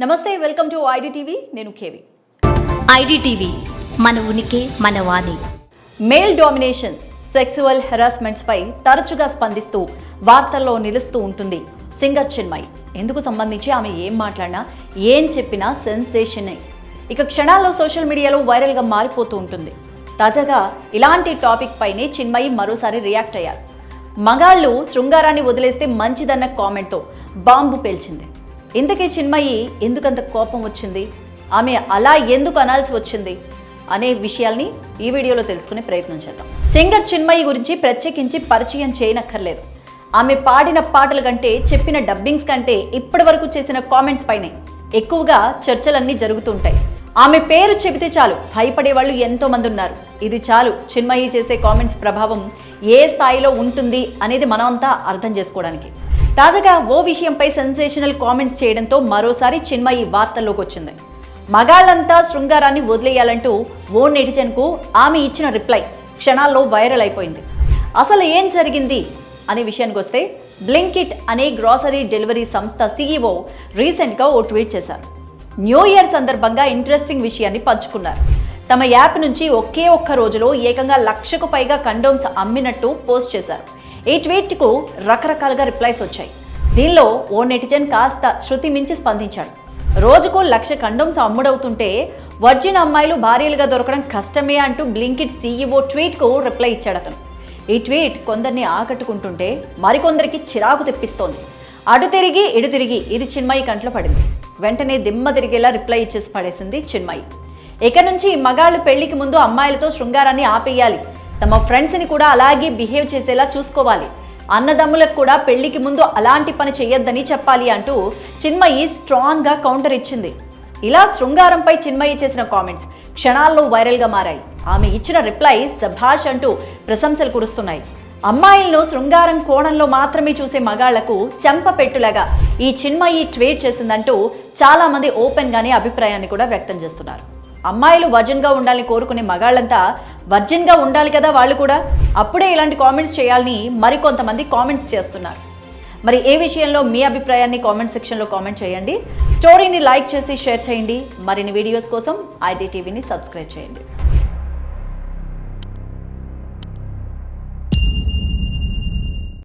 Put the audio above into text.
నమస్తే welcome to IDTV. నేను KV. IDTV మన ఉనికి మన వాణి. మేల్ డామినేషన్ సెక్సువల్ హెరాస్మెంట్స్పై తరచుగా స్పందిస్తూ వార్తల్లో నిలుస్తూ ఉంటుంది. సింగర్ చిన్మయి ఎందుకు సంబంధించి ఆమె ఏం మాట్లాడినా ఏం చెప్పినా సెన్సేషనే. ఇక క్షణాల్లో సోషల్ మీడియాలో వైరల్గా మారిపోతూ ఉంటుంది. తాజాగా ఇలాంటి టాపిక్ పైనే చిన్మయి మరోసారి రియాక్ట్ అయ్యారు. మగాళ్ళు శృంగారాన్ని వదిలేస్తే మంచిదన్న కామెంట్తో బాంబు పేల్చింది. ఇంతకీ చిన్మయి ఎందుకంత కోపం వచ్చింది? ఆమె అలా ఎందుకు అనాల్సి వచ్చింది? అనే విషయాల్ని ఈ వీడియోలో తెలుసుకునే ప్రయత్నం చేద్దాం. సింగర్ చిన్మయి గురించి ప్రత్యేకించి పరిచయం చేయనక్కర్లేదు. ఆమె పాడిన పాటల కంటే చెప్పిన డబ్బింగ్స్ కంటే ఇప్పటి వరకు చేసిన కామెంట్స్ పైనే ఎక్కువగా చర్చలన్నీ జరుగుతుంటాయి ఆమె పేరు చెబితే చాలు భయపడే వాళ్ళు ఎంతో మంది ఉన్నారు. ఇది చాలు చిన్మయి చేసే కామెంట్స్ ప్రభావం ఏ స్థాయిలో ఉంటుంది అనేది మనమంతా అర్థం చేసుకోవడానికి. తాజాగా ఓ విషయంపై సెన్సేషనల్ కామెంట్స్ చేయడంతో మరోసారి చిన్మయి వార్తల్లోకి వచ్చింది. మగాళ్ళంతా శృంగారాన్ని వదిలేయాలంటూ ఓ నెటిజన్కు ఆమె ఇచ్చిన రిప్లై క్షణాల్లో వైరల్ అయిపోయింది. అసలు ఏం జరిగింది అనే విషయానికి వస్తే బ్లింకిట్ అనే గ్రాసరీ డెలివరీ సంస్థ సీఈఓ రీసెంట్గా ఓ ట్వీట్ చేశారు. న్యూ ఇయర్ సందర్భంగా ఇంట్రెస్టింగ్ విషయాన్ని పంచుకున్నారు. తమ యాప్ నుంచి ఒకే ఒక్క రోజులో ఏకంగా లక్షకు పైగా కండోమ్స్ అమ్మినట్టు పోస్ట్ చేశారు. ఈ ట్వీట్కు రకరకాలుగా రిప్లైస్ వచ్చాయి. దీనిలో ఓ నెటిజన్ కాస్త శృతి మించి స్పందించాడు. రోజుకు లక్ష కండోమ్స్ అమ్ముడవుతుంటే వర్జిన్ అమ్మాయిలు భార్యలుగా దొరకడం కష్టమే అంటూ బ్లింకిట్ సీఈఓ ట్వీట్కు రిప్లై ఇచ్చాడు అతను. ఈ ట్వీట్ కొందరిని ఆకట్టుకుంటుంటే మరికొందరికి చిరాకు తెప్పిస్తోంది. అటు తిరిగి ఇటు తిరిగి ఇది చిన్మయి కంట్లో పడింది. వెంటనే దిమ్మ తిరిగేలా రిప్లై ఇచ్చేసి పడేసింది చిన్మయి. ఇక నుంచి మగాళ్ళు పెళ్ళికి ముందు అమ్మాయిలతో శృంగారాన్ని ఆపేయాలి. తమ ఫ్రెండ్స్ని కూడా అలాగే బిహేవ్ చేసేలా చూసుకోవాలి. అన్నదమ్ములకు కూడా పెళ్ళికి ముందు అలాంటి పని చేయొద్దని చెప్పాలి అంటూ చిన్మయి స్ట్రాంగ్గా కౌంటర్ ఇచ్చింది. ఇలా శృంగారంపై చిన్మయి చేసిన కామెంట్స్ క్షణాల్లో వైరల్గా మారాయి. ఆమె ఇచ్చిన రిప్లై సభాష్ అంటూ ప్రశంసలు కురుస్తున్నాయి. అమ్మాయిలను శృంగారం కోణంలో మాత్రమే చూసే మగాళ్ళకు చెంప పెట్టులాగా ఈ చిన్మయి ట్వీట్ చేసిందంటూ చాలామంది ఓపెన్గానే అభిప్రాయాన్ని కూడా వ్యక్తం చేస్తున్నారు. అమ్మాయిలు వర్జిన్గా ఉండాలని కోరుకునే మగాళ్ళంతా వర్జిన్గా ఉండాలి కదా వాళ్ళు కూడా? అప్పుడే ఇలాంటి కామెంట్స్ చేయాలని మరికొంతమంది కామెంట్స్ చేస్తున్నారు. మరి ఏ విషయంలో మీ అభిప్రాయాన్ని కామెంట్ సెక్షన్లో కామెంట్ చేయండి. స్టోరీని లైక్ చేసి షేర్ చేయండి. మరిన్ని వీడియోస్ కోసం ఐటీ టీవీని సబ్స్క్రైబ్ చేయండి.